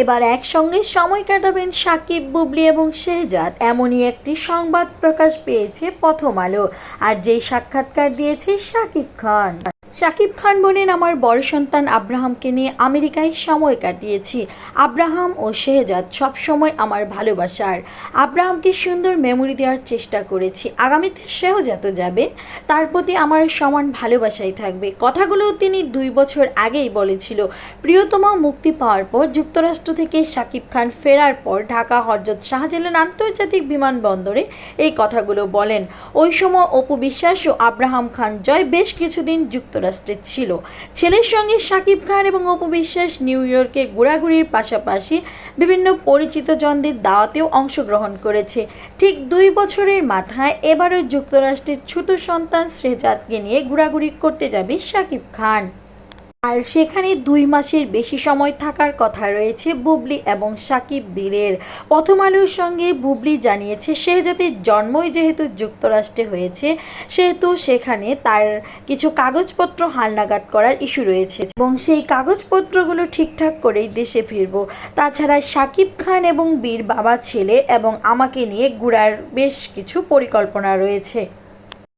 এবার একসঙ্গে সময় কাটাবেন সাকিব, বুবলি এবং শেহজাদ। এমনই একটি সংবাদ প্রকাশ পেয়েছে প্রথম আলো। আর যেই সাক্ষাৎকার দিয়েছে সাকিব খান। সাকিব খান বলেন, আমার বড় সন্তান আব্রাহামকে নিয়ে আমেরিকায় সময় কাটিয়েছি। আব্রাহাম ও শেহজাদ সবসময় আমার ভালোবাসার। আব্রাহামকে সুন্দর মেমোরি দেওয়ার চেষ্টা করেছি। আগামীতে শেহজাদও যাবে। তার প্রতি আমার সমান ভালোবাসাই থাকবে। কথাগুলো তিনি দুই বছর আগেই বলেছিল। প্রিয়তমা মুক্তি পাওয়ার পর যুক্তরাষ্ট্র থেকে শাকিব খান ফেরার পর ঢাকা হরজত শাহজালাল আন্তর্জাতিক বিমানবন্দরে এই কথাগুলো বলেন। ওই সময় অপু বিশ্বাস ও আব্রাহাম খান জয় বেশ কিছুদিন যুক্তরাষ্ট্রে ছিল। ছেলের সঙ্গে শাকিব খান এবং অপু বিশ্বাস নিউ ইয়র্কে ঘোরাঘুরির পাশাপাশি বিভিন্ন পরিচিত জনদের দাওয়াতেও অংশগ্রহণ করেছে। ঠিক দুই বছরের মাথায় এবারও যুক্তরাষ্ট্রের ছোট সন্তান শ্রেজাদকে নিয়ে ঘোরাঘুরি করতে যাবে শাকিব খান। আর সেখানে দুই মাসের বেশি সময় থাকার কথা রয়েছে বুবলি এবং সাকিব বীরের। প্রথম আলোর সঙ্গে বুবলি জানিয়েছে শেহজাদের জন্মই যেহেতু যুক্তরাষ্ট্রে হয়েছে, সেহেতু সেখানে তার কিছু কাগজপত্র হালনাগাদ করার ইস্যু রয়েছে এবং সেই কাগজপত্রগুলো ঠিকঠাক করেই দেশে ফিরবো। তাছাড়া সাকিব খান এবং বীর বাবা ছেলে এবং আমাকে নিয়ে ঘোরার বেশ কিছু পরিকল্পনা রয়েছে।